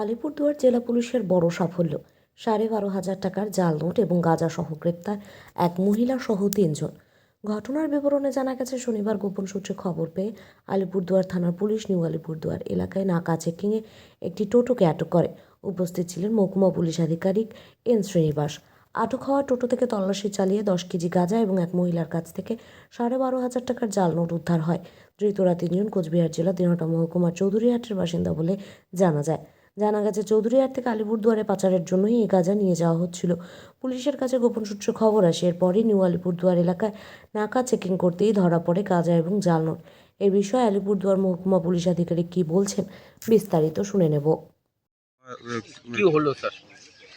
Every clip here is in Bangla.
আলিপুরদুয়ার জেলা পুলিশের বড় সাফল্য। সাড়ে বারো হাজার টাকার জাল নোট এবং গাঁজা সহ গ্রেপ্তার এক মহিলা সহ তিনজন। ঘটনার বিবরণে জানা গেছে, শনিবার গোপন সূত্রে খবর পেয়ে আলিপুরদুয়ার থানার পুলিশ নিউ আলিপুরদুয়ার এলাকায় নাকা চেকিংয়ে একটি টোটোকে আটক করে। উপস্থিত ছিলেন মহকুমা পুলিশ আধিকারিক এন শ্রীনিবাস। আটক হওয়া টোটো থেকে তল্লাশি চালিয়ে দশ কেজি গাঁজা এবং এক মহিলার কাছ থেকে সাড়ে বারো হাজার টাকার জাল নোট উদ্ধার হয়। ধৃতরা তিনজন কোচবিহার জেলা দিনহাটা মহকুমার চৌধুরীহাটের বাসিন্দা বলে জানা যায়। জানা গেছে চৌধুরীহাট থেকে আলিপুরদুয়ারে পাচারের জন্যই এই গাঁজা নিয়ে যাওয়া হচ্ছিল। পুলিশের কাছে গোপন সূত্রে খবর আসে এরপরই নিউ আলিপুরদুয়ার এলাকায় নাকা চেকিং করতেই ধরা পড়ে গাঁজা এবং জাল নোট। এ বিষয়ে আলিপুরদুয়ার মহকুমা পুলিশ আধিকারিক কী বলছেন বিস্তারিত শুনে নেব। কি হলো স্যার?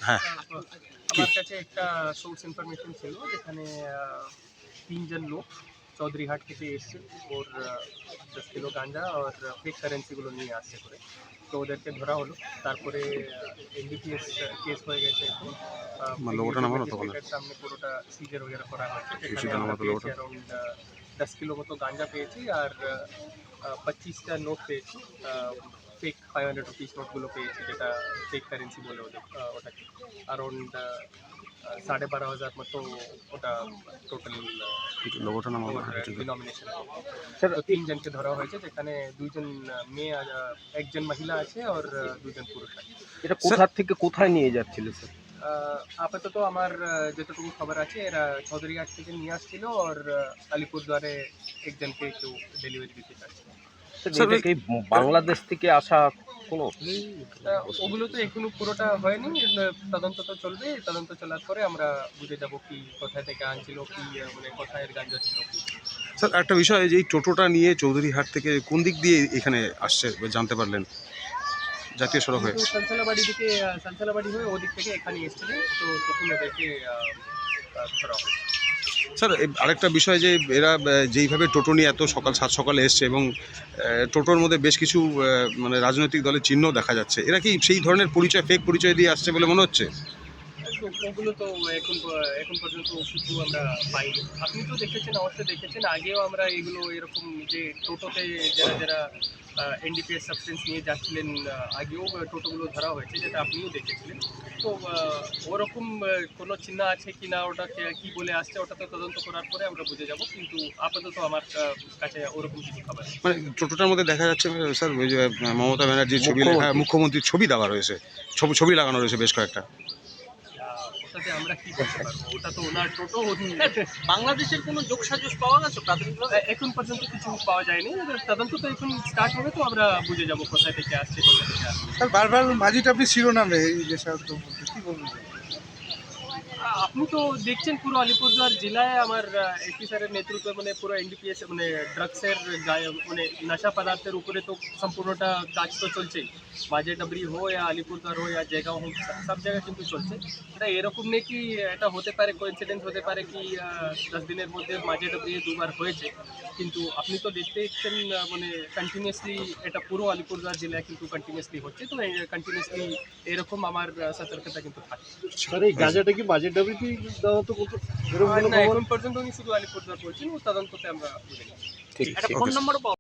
হ্যাঁ। আমার কাছে একটা সোর্স ইনফরমেশন ছিল যেখানে তিনজন লোক চৌধুরীহাট থেকে এসছে ওর আহ, দশ কিলো গাঁজা আর ফেক কারেন্সিগুলো নিয়ে আসছে করে তো ওদেরকে ধরা হলো তারপরে এনডিপিএস কেস হয়ে গেছে এখন আহ, মানে লোগোটা নামানো তখন? magistrate এর সামনে পুরোটা সিজার वगैरह করা হয়েছে সিজার যেখানে আমরা নামাতো পেয়েছি লোগোটা? অ্যারাউন্ড দশ কিলো মতো গাঁজা পেয়েছি আর পঁচিশটা নোট পেয়েছি ফেক ফাইভ হান্ড্রেড রুপিস নোটগুলো পেয়েছি যেটা ফেক কারেন্সি বলে ওদের ওটাকে। অ্যারাউন্ড সাড়ে বারো হাজার মতো ওটা টোটাল লোগোটা নাম ডিনমিনেশন তো তিনজনকে ধরা হয়েছে যেখানে দুইজন মেয়ে আর একজন মহিলা আছে আর দুজন পুরুষ আছে। এটা কোথা থেকে কোথায় নিয়ে যাচ্ছিল স্যার আপাতত আমার যতটুকু খবর আছে এরা চৌধুরীহাট থেকে নিয়ে আসছিল আর আলিপুরদুয়ারে একজনকে একটু ডেলিভারি দিতে চাচ্ছে। বাংলাদেশ থেকে আসা কোনো ওগুলো তো এখনও পুরোটা হয়নি তদন্ত তো চলবে তদন্ত চলার পরে আমরা বুঝে যাব কি কোথায় থেকে আনছিল কি মানে কোথায় এর গাঞ্জা ছিল স্যার একটা বিষয় যে এই টোটোটা নিয়ে চৌধুরীহাট থেকে কোন দিক দিয়ে এখানে আসছে বা জানতে পারলেন? জাতীয় সড়ক হয়ে। সানসালাবাড়ি দিকে আহ, সানসালাবাড়ি হয়ে ওদিক থেকে এখানে এসেছিলেন তো তখন ধরা হয় স্যার আরেকটা বিষয় যে এরা যেইভাবে টোটো নিয়ে এত সকাল সাত সকালে এসছে এবং টোটোর মধ্যে বেশ কিছু মানে রাজনৈতিক দলের চিহ্ন দেখা যাচ্ছে, এরা কি সেই ধরনের পরিচয় ফেক পরিচয় দিয়ে আসছে বলে মনে হচ্ছে? ওগুলো তো এখন এখন পর্যন্ত কিছু আমরা পাইনি। আপনি তো দেখেছেন, অবশ্যই দেখেছেন, আগেও আমরা এগুলো এরকম যে টোটোতে যারা যারা এনডিপিএস সাবস্টেন্স নিয়ে যাচ্ছিলেন আগেও টোটোগুলো ধরা হয়েছে, যেটা আপনিও দেখেছিলেন। তো ওরকম কোনো চিহ্ন আছে কি না ওটা কি বলে আসছে ওটা তো তদন্ত করার পরে আমরা বুঝে যাব কিন্তু আপাতত আমার কাছে ওরকম কিছু খাবার মানে টোটোটার মধ্যে দেখা যাচ্ছে স্যার ওই যে মমতা ব্যানার্জির ছবি লেখা মুখ্যমন্ত্রীর ছবি দেওয়া রয়েছে ছবি ছবি লাগানো রয়েছে বেশ কয়েকটা। ওটাতে আমরা কি করতে পারব? ওটা তো ওনার টোটো বাংলাদেশের কোনো যোগসাজস পাওয়া গেছে প্রাথমিকভাবে? এখন পর্যন্ত কিছু পাওয়া যায়নি। তদন্ত তো এখন স্টার্ট হবে তো আমরা বুঝে যাব কোথায় থেকে আসছে কোথায় থেকে আসছে। বারবার মাঝিটা আপনি শিরোনামে এই যে স্যার তো কি বলবেন? আপনি তো দেখছেন পুরো আলিপুরদুয়ার জেলায় আমার এসপি স্যারের নেতৃত্বে মানে পুরো এনডিপিএস মানে ড্রাগসের মানে নেশা পদার্থের উপরে তো সম্পূর্ণটা কাজ তো চলছেই। মাঝে ডাবরি হো या আলিপুরদুয়ার হো या জয়গাঁও হোক সব- জায়গায় কিন্তু চলছে। এটা এরকম নেই কি এটা হতে পারে কোইন্সিডেন্স হতে পারে কি দশ দিনের মধ্যে মাঝে ডাবরি দুবার হয়েছে। কিন্তু আপনি তো দেখতে ইচ্ছেন মানে কন্টিনিউয়াসলি এটা পুরো আলিপুরদুয়ার জেলায় কিন্তু কন্টিনিউয়াসলি হচ্ছে। তো কন্টিনিউয়াসলি এরকম আমার সতর্কতা কিন্তু থাকে। গাঁজাটা কি বাজেট ডাবিতে দেওয়া তো এরকম কোনো খবর? পর্যন্ত উনি শুধু আলিপুরদুয়ার বলছেন তদন্ততে আমরা ঠিক একটা ফোন নম্বরও পাওয়া